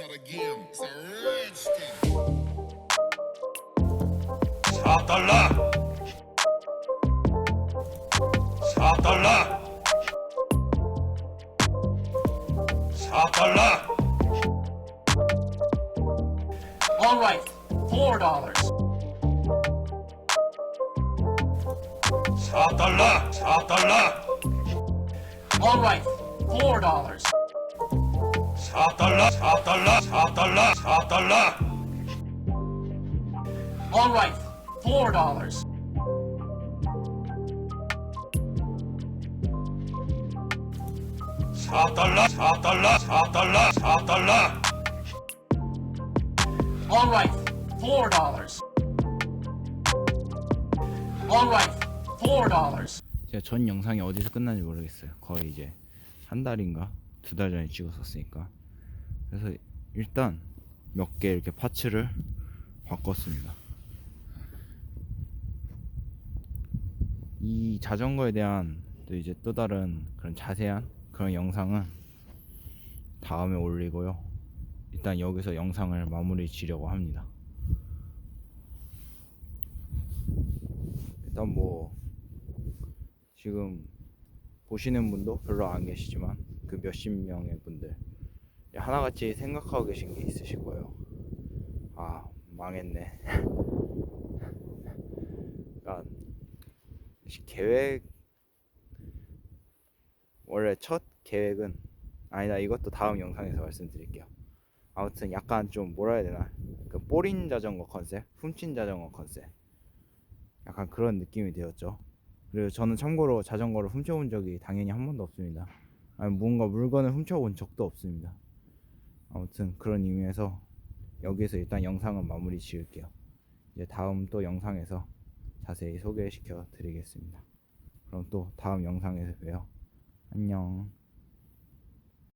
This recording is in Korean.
start again. It's a rich thing. 4달러 4달러 4달러 All right, four dollars. 4달러 4달러 All right, four dollars. 4달러 4달러 4달러 4달러 All right, four dollars. 사달러4달러4달러4달러 All right, four dollars. All right, four dollars. 제가 전 영상이 어디서 끝난지 모르겠어요. 거의 이제 한 달인가 두 달 전에 찍었었으니까. 그래서 일단 몇 개 이렇게 파츠를 바꿨습니다. 이 자전거에 대한 또 이제 또 다른 그런 자세한 그런 영상은 다음에 올리고요. 일단 여기서 영상을 마무리 지려고 합니다. 일단 뭐 지금 보시는 분도 별로 안 계시지만 그 몇십 명의 분들 하나같이 생각하고 계신 게 있으실 거예요. 아 망했네. 그러니까 시- 계획 원래 첫 계획은 아니다 이것도 다음 영상에서 말씀드릴게요. 아무튼 약간 좀 뭐라 해야 되나 그 뽀린 자전거 컨셉, 훔친 자전거 컨셉 약간 그런 느낌이 되었죠. 그리고 저는 참고로 자전거를 훔쳐본 적이 당연히 한 번도 없습니다. 아니 뭔가 물건을 훔쳐본 적도 없습니다. 아무튼 그런 의미에서 여기서 일단 영상은 마무리 지을게요. 이제 다음 또 영상에서 자세히 소개시켜 드리겠습니다. 그럼 또 다음 영상에서 봬요. 안녕.